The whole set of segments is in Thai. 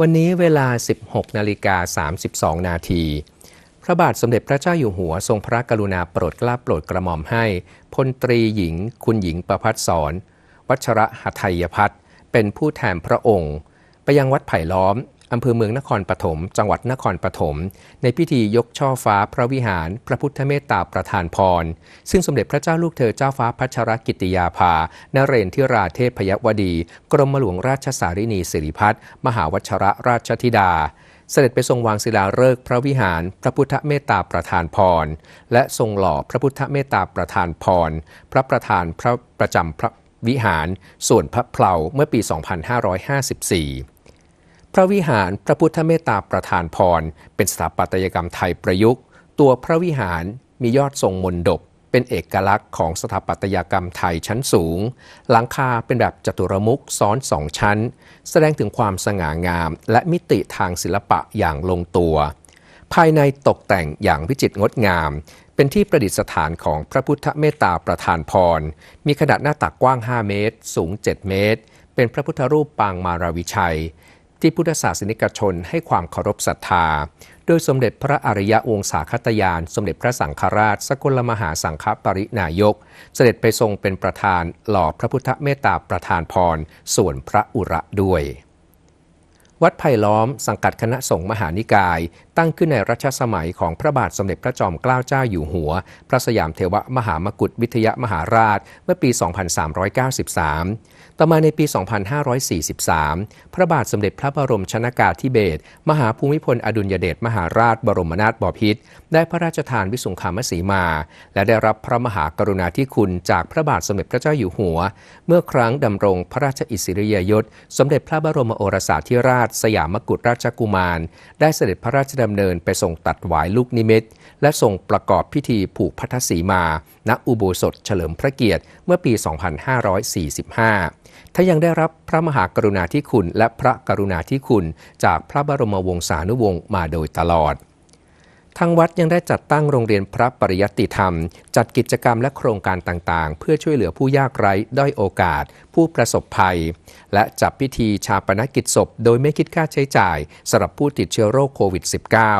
วันนี้เวลา 16 นาฬิกา 32 นาที พระบาทสมเด็จพระเจ้าอยู่หัวทรงพระกรุณาโปรดเกล้าโปรดกระหม่อมให้พลตรีหญิง คุณหญิงประพัฒสอนวัชระหัตถยพัฒน์เป็นผู้แทนพระองค์ ไปยังวัดไผ่ล้อม อำเภอเมืองนครปฐม จังหวัดนครปฐม ในพิธียกช่อฟ้าพระวิหาร พระพุทธเมตตาประธานพร ซึ่งสมเด็จพระเจ้าลูกเธอเจ้าฟ้าพัชรกิติยาภา นเรนทิราเทพยวดี กรมหลวงราชสารินีสิริพัฒน์มหาวชระราชธิดา เสด็จไปทรงวางศิลาฤกษ์พระวิหาร พระพุทธเมตตาประธานพร และทรงหล่อพระพุทธเมตตาประธานพร พระประธานพระประจำพระวิหาร ส่วนพระเพลาเมื่อปี 2554 ระวิหารพระพุทธเมตตาประธานพร เป็นสถาปัตยกรรมไทยประยุกต์ ตัวพระวิหารมียอดทรงมนดบ เป็นเอกลักษณ์ของสถาปัตยกรรมไทยชั้นสูง หลังคาเป็นแบบจัตุรมุขซ้อนสองชั้น แสดงถึงความสง่างาม และมิติทางศิลปะอย่างลงตัว ภายในตกแต่งอย่างวิจิตรงดงาม เป็นที่ประดิษฐานของพระพุทธเมตตาประธานพร มีขนาดหน้าตักกว้าง 5 เมตร สูง 7 เมตร เป็นพระพุทธรูปปางมาราวิชัย ที่พุทธศาสนิกชนให้ความเคารพศรัทธา โดยสมเด็จพระอริยวงศาคตยาน สมเด็จพระสังฆราช สกลมหาสังฆปรินายก เสด็จไปทรงเป็นประธานหล่อพระพุทธเมตตาประธานพรส่วนพระอุระด้วย วัดไผ่ล้อมสังกัดคณะสงฆ์มหานิกาย ตั้งขึ้นในรัชสมัยของพระบาทสมเด็จพระจอมเกล้าเจ้าอยู่หัว พระสยามเทวมหามกุฏวิทยมหาราชเมื่อปี 2393 ต่อมาในปี 2543 พระบาทสมเด็จพระบรมชนากาธิเบศรมหาภูมิพลอดุลยเดชมหาราชบรมนาถบพิตรได้พระราชทานวิสุงคามสีมา และได้รับพระมหากรุณาธิคุณจากพระบาทสมเด็จพระเจ้าอยู่หัว เมื่อครั้งดำรงพระราชอิสริยยศ สมเด็จพระบรมโอรสาธิราชสยามกุฎราชกุมาร ได้เสด็จพระราชดำเนินไปทรงตัดหวายลูกนิมิต และทรงประกอบพิธีผูกพัทธสีมา ณอุโบสถเฉลิมพระเกียรติเมื่อปี 2545ถ้ายังได้รับพระมหากรุณาธิคุณและพระกรุณาธิคุณ จากพระบรมวงศานุวงศ์มาโดยตลอด ทางวัดยังได้จัดตั้งโรงเรียนพระปริยัติธรรม จัดกิจกรรมและโครงการต่างๆ เพื่อช่วยเหลือผู้ยากไร้ด้อยโอกาส ผู้ประสบภัย และจับพิธีชาปนกิจศพ โดยไม่คิดค่าใช้จ่ายสำหรับผู้ติดเชื้อโรคโควิด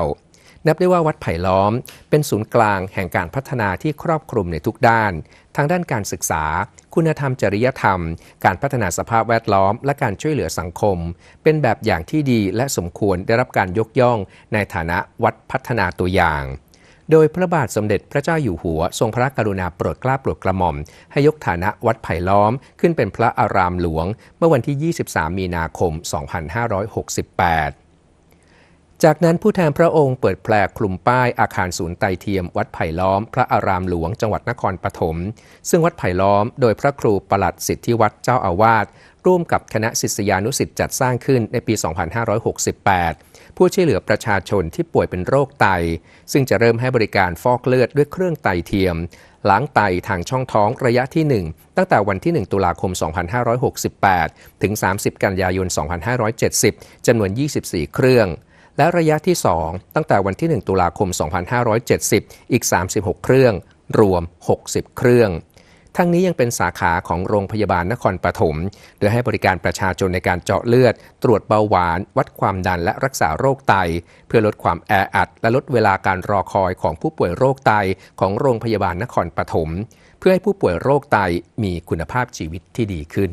-19 นับได้ว่าวัดไผ่ล้อม เป็นศูนย์กลางแห่งการพัฒนาที่ครอบคลุมในทุกด้าน ทางด้านการศึกษา คุณธรรมจริยธรรม การพัฒนาสภาพแวดล้อม และการช่วยเหลือสังคม เป็นแบบอย่างที่ดีและสมควรได้รับการยกย่อง ในฐานะวัดพัฒนาตัวอย่างโดยพระบาทสมเด็จพระเจ้าอยู่หัว ทรงพระกรุณาโปรดเกล้าโปรดกระหม่อม ให้ยกฐานะวัดไผ่ล้อมขึ้นเป็นพระอารามหลวง เมื่อวันที่ 23 มีนาคม 2568 จากนั้นผู้แทนพระองค์เปิดแปลคลุมป้ายอาคารศูนย์ไตเทียม วัดไผ่ล้อม พระอารามหลวงจังหวัดนครปฐมซึ่งวัดไผ่ล้อม โดยพระครูประหลัดสิทธิวัดเจ้าอาวาสร่วมกับคณะศิษยานุศิษย์จัดสร้างขึ้นในปี 2568 ผู้ช่วยเหลือประชาชนที่ป่วยเป็นโรคไต ซึ่งจะเริ่มให้บริการฟอกเลือดด้วยเครื่องไตเทียมล้างไตทางช่องท้องระยะที่ 1 ตั้งแต่วันที่ 1 ตุลาคม 2568 ถึง 30 กันยายน 2570 จำนวน 24 เครื่อง และระยะที่ 2 ตั้งแต่วันที่ 1 ตุลาคม 2570 อีก 36 เครื่อง รวม 60 เครื่อง ทั้งนี้ยังเป็นสาขาของโรงพยาบาลนครปฐม โดยให้บริการประชาชนในการเจาะเลือด ตรวจเบาหวาน วัดความดันและรักษาโรคไต เพื่อลดความแออัด และลดเวลาการรอคอยของผู้ป่วยโรคไตของโรงพยาบาลนครปฐม เพื่อให้ผู้ป่วยโรคไตมีคุณภาพชีวิตที่ดีขึ้น